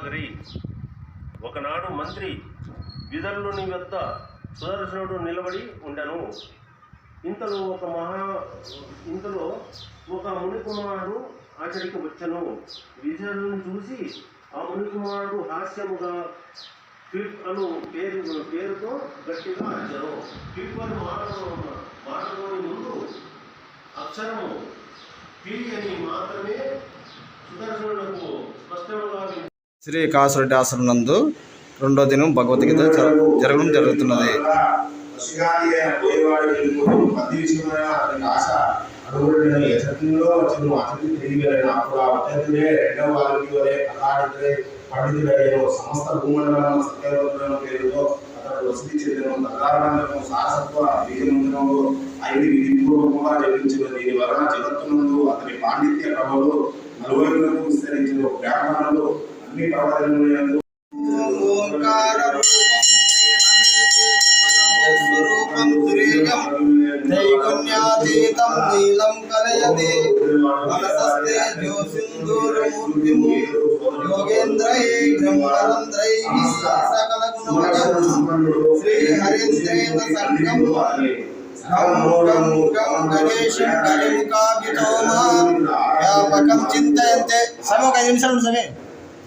రత్నాగిరి ఒకనాడు మంత్రి విదర్లుని వద్ద సుదర్శనుడు నిలబడి ఉండను. ఇంతలో ఒక మహా ఇంతలో ఒక మునికుమారుడు అతడికి వచ్చను. విజయులను చూసి ఆ మునికుమారుడు హాస్యముగా క్లిప్ అను పేరు పేరుతో గట్టిగా అర్చను క్లిప్ అని మాటలోని ముందు అక్షరము పి అని మాత్రమే సుదర్శనులకు స్పష్టముగా శ్రీ కాసురెడ్డి ఆశ్రమం నందు రెండో దినం భగవద్గీత జరగడం జరుగుతున్నది. పసిగాని అయిన విషయమైన రెండవ సమస్త భూమండలం సత్యవంతులను పేరుతో అతడు వసతి చెందిన తదారణము సారసత్వ బీజమంత్రములు ఐదు విధిపూర్వకంగా నిర్మించిన దీని వలన జగత్తునందు అతని పాండిత్య ప్రభలు నలువైపులకు విస్తరించిన బ్రాహ్మణులు అన్ని ప్రవచనములందు ఓంకార రూపం స్వరూపం తురీయం నైగుణ్యాతీతం నీలం కలయతి మనసస్తే జ్యోసిందూరమూర్తిం యోగేంద్రై బ్రహ్మరంద్రై సకల గుణమయం శ్రీ హరీంద్రేణ సంగం గం గం గణేశం గణిముఖాభితో వ్యాపకం చింతయంతే సమయం ఒక ఐదు నిమిషాలు ఉంది సమయం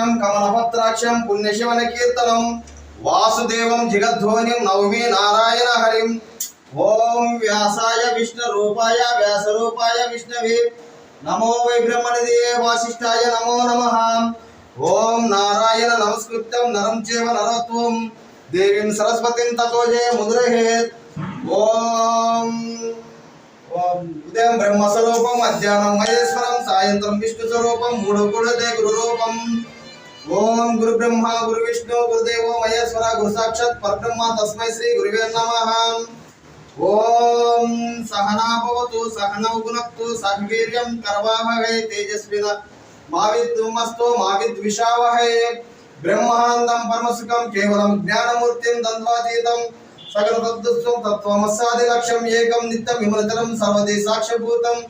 కృష్ణం కమలపత్రాక్షం పుణ్యశివన కీర్తనం. వాసుదేవం జగద్ధ్వనిం నవమి నారాయణ హరిం. ఓం వ్యాసాయ విష్ణు రూపాయ వ్యాస రూపాయ విష్ణవే. నమో వై బ్రహ్మనిధియే వాసిష్ఠాయ నమో నమ. ఓం నారాయణ నమస్కృత్యం నరం చేవ నరత్వం. దేవీం సరస్వతిం తతో జయ ముద్రహేత్. ఓం ఉదయం బ్రహ్మ స్వరూపం మధ్యాహ్నం మహేశ్వరం సాయంత్రం విష్ణు స్వరూపం మూడు కూడదే గురు రూపం ఓం గురు బ్రహ్మ గురు విష్ణు గురుదేవో మహేశ్వర గురు సాక్షాత్ పరబ్రహ్మ తస్మై శ్రీ గురువే నమ. ఓం సహనాభవతు సహనౌగునక్తు సహవీర్యం కర్వావహై తేజస్విన. మా విద్మస్తు మా బ్రహ్మానందం పరమసుఖం కేవలం జ్ఞానమూర్తిం దంద్వాతీతం సకల తత్వం తత్వమస్సాది లక్ష్యం ఏకం నిత్యం విమలతరం సర్వదే సాక్ష్యభూతం.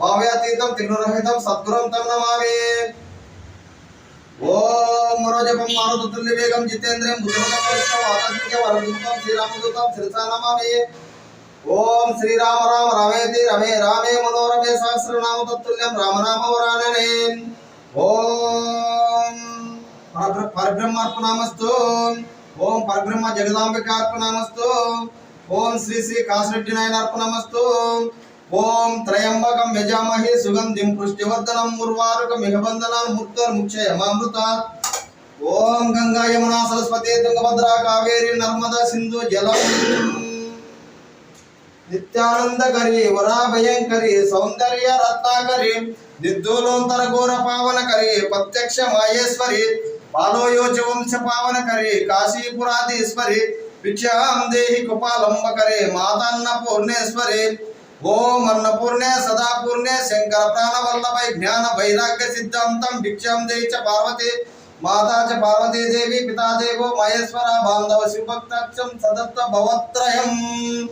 భావ్యాతీతం త్రిగుణరహితం సద్గురం తం నమామి. ఓం మనోజపం వేగం జితేంద్రియం బుద్ధిమతం వరిష్టం వరదూతం శ్రీరామదూతం శిరసా ఓం శ్రీరామ రామ రమేతి రమే రామే మనోరమే సహస్రనామ తత్తుల్యం రామనామ వరాననే ఓం పరబ్ర- పరబ్రహ్మార్పణమస్తు ఓం పరబ్రహ్మ జగదాంబిక అర్పణమస్తు ఓం శ్రీ శ్రీ కాసిరెడ్డి నాయన అర్పణమస్తు ఓం త్రయంబకం యజామహి సుగంధిం పుష్టివర్ధనం ఉర్వారుకం మిహబంధనం ముక్తర్ముక్షయమామృత ఓం గంగా యమునా సరస్వతి తుంగభద్ర కావేరి నర్మద సింధు జలం. నిత్యానందకరి వరాభయంకరి సౌందర్య రత్నాకరి నిర్దూలోంతర ఘోర పావనకరి ప్రత్యక్ష మహేశ్వరి పాలోయోచ వంశ పావనకరి కాశీపురాధీశ్వరి భిక్షాం దేహి కృపాలంబకరి మాతన్న పూర్ణేశ్వరి ఓం అన్నపూర్ణే సదాపూర్ణే శంకర ప్రాణవల్లభై జ్ఞాన వైరాగ్య సిద్ధాంతం భిక్షాం దేహి చ పార్వతి माता च पार्वती देवी पिता देवो महेश्वर बांधव शिवभक्त सदत्त भवत्रयम्